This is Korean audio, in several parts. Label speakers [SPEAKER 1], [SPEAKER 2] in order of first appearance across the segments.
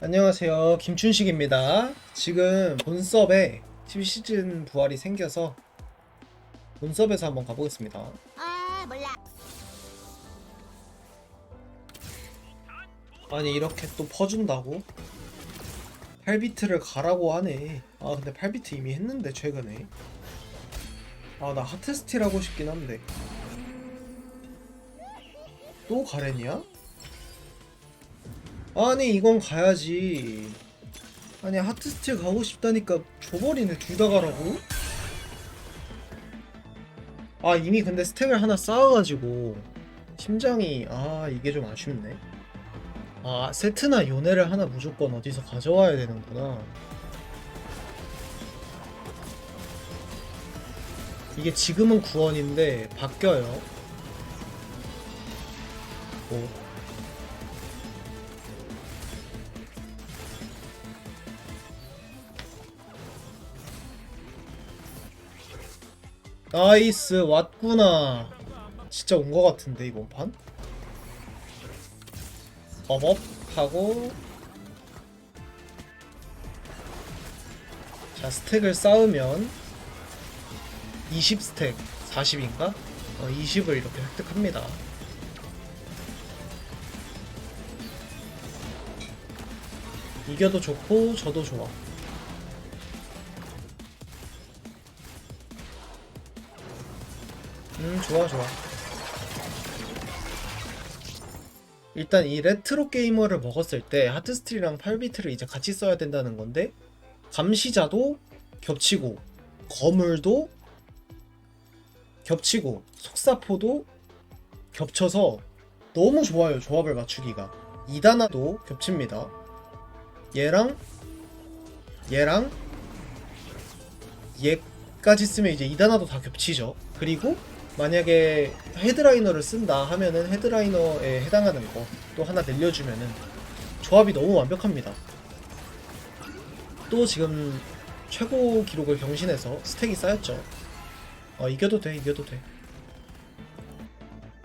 [SPEAKER 1] 안녕하세요. 김춘식입니다. 지금 본섭에 TV시즌 부활이 생겨서 본섭에서 한번 가보겠습니다.
[SPEAKER 2] 아 몰라
[SPEAKER 1] 아니 이렇게 또 퍼준다고? 8비트를 가라고 하네. 아 근데 8비트 이미 했는데 최근에. 아 나 하트스틸 하고 싶긴 한데. 또 가렌이야? 아니 이건 가야지. 아니 하트스틸 가고 싶다니까 줘버리네 둘 다 가라고? 아 이미 근데 스택을 하나 쌓아가지고 심장이 아 이게 좀 아쉽네. 아 세트나 요네를 하나 무조건 어디서 가져와야 되는구나 이게 지금은 9원인데 바뀌어요 오. 나이스 왔구나 진짜 온 거 같은데 이번 판? 업업 하고 자 스택을 쌓으면 20 스택 40인가? 어, 20을 이렇게 획득합니다 이겨도 좋고 저도 좋아 음 좋아 좋아. 일단 이 레트로 게이머를 먹었을 때 하트스틸이랑 8비트를 이제 같이 써야 된다는 건데 감시자도 겹치고 거물도 겹치고 속사포도 겹쳐서 너무 좋아요 조합을 맞추기가. 이다나도 겹칩니다. 얘랑 얘랑 얘까지 쓰면 이제 이다나도 다 겹치죠. 그리고 만약에 헤드라이너를 쓴다 하면은 헤드라이너에 해당하는 거 또 하나 늘려주면은 조합이 너무 완벽합니다. 또 지금 최고 기록을 경신해서 스택이 쌓였죠. 어, 이겨도 돼, 이겨도 돼.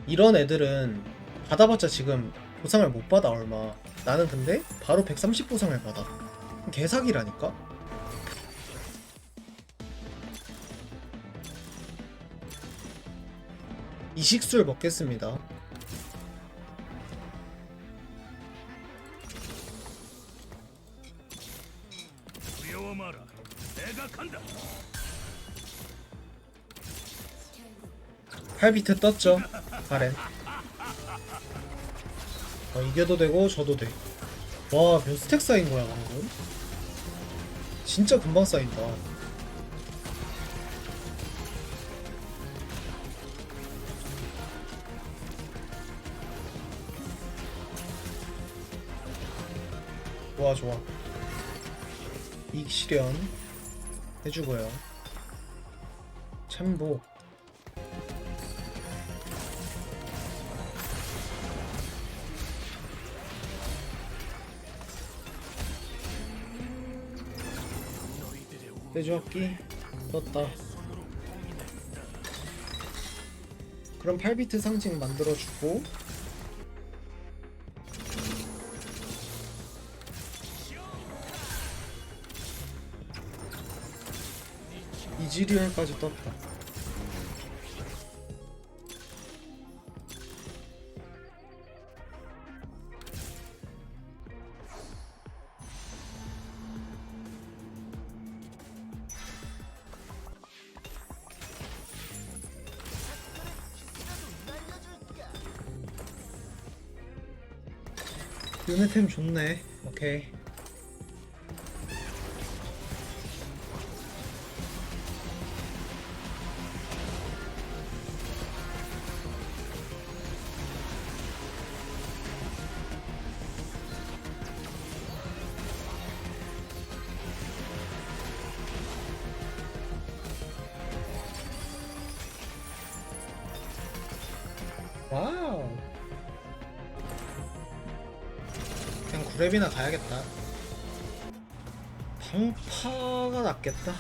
[SPEAKER 1] 이런 애들은 받아봤자 지금 보상을 못 받아 얼마. 나는 근데 바로 130 보상을 받아. 개사기라니까? 이식술 먹겠습니다. 8비트 떴죠. 가렌. 어, 이겨도 되고 져도 돼. 와, 몇 스택 쌓인 거야, 방금? 진짜 금방 쌓인다. 좋아, 좋아. 이익 실현 해주고요. 참보. 빼주합기 떴다 그럼 8비트 상징 만들어주고 이지리얼까지 떴다. 유네템 좋네. 오케이 와우 그냥 구랩이나 가야겠다. 방파가 낫겠다.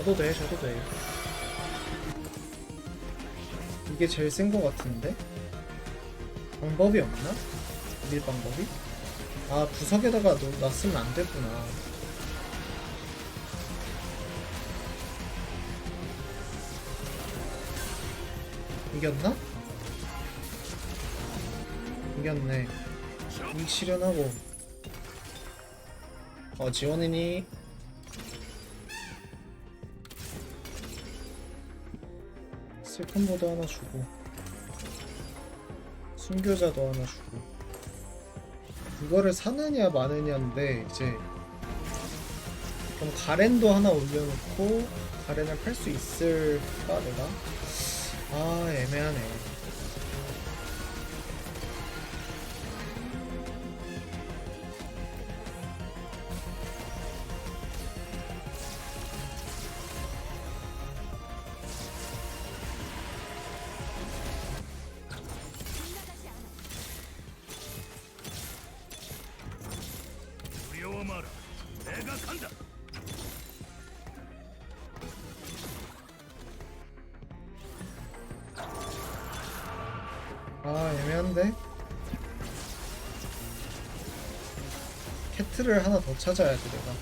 [SPEAKER 1] 저도 돼, 저도 돼. 이게 제일 센 거 같은데? 방법이 없나? 밀 방법이? 아, 구석에다가 놓- 놨으면 안 됐구나. 이겼나? 이겼네. 이 실현하고. 어, 지원이니? 슬픔보드 하나 주고 순교자도 하나 주고 이거를 사느냐 마느냐인데 이제 그럼 가렌도 하나 올려놓고 가렌을 팔 수 있을까 내가? 아 애매하네 아 애매한데? 캐트를 하나 더 찾아야 돼 내가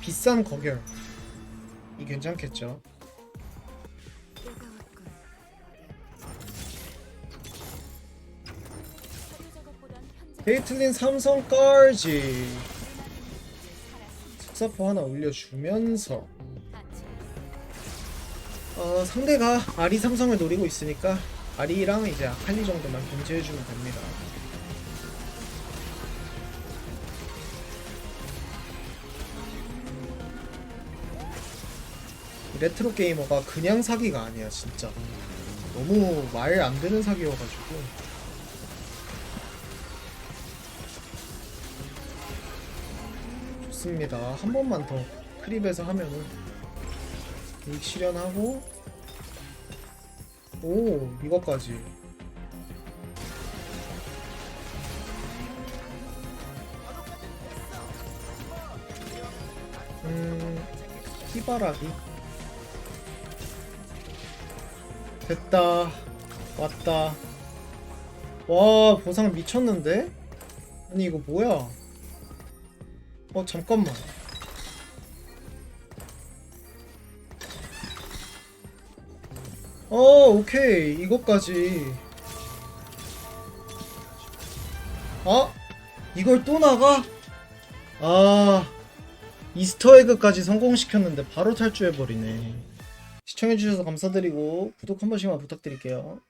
[SPEAKER 1] 비싼 거결 이 괜찮겠죠? 베이틀린 삼성까지. 특사포 하나 올려주면서. 어, 상대가 아리 삼성을 노리고 있으니까 아리랑 이제 아칼리 정도만 견제해주면 됩니다. 이 레트로 게이머가 그냥 사기가 아니야 진짜. 너무 말 안 되는 사기여가지고 좋습니다. 한 번만 더 크립에서 하면은 이익 실현하고 오 이거까지. 음 희바라기? 됐다. 왔다. 와 보상 미쳤는데? 아니 이거 뭐야 어 잠깐만. 어 오케이. 이것까지. 아 이걸 또 나가? 아 이스터에그까지 성공시켰는데 바로 탈주해버리네. 시청해주셔서 감사드리고 구독 한 번씩만 부탁드릴게요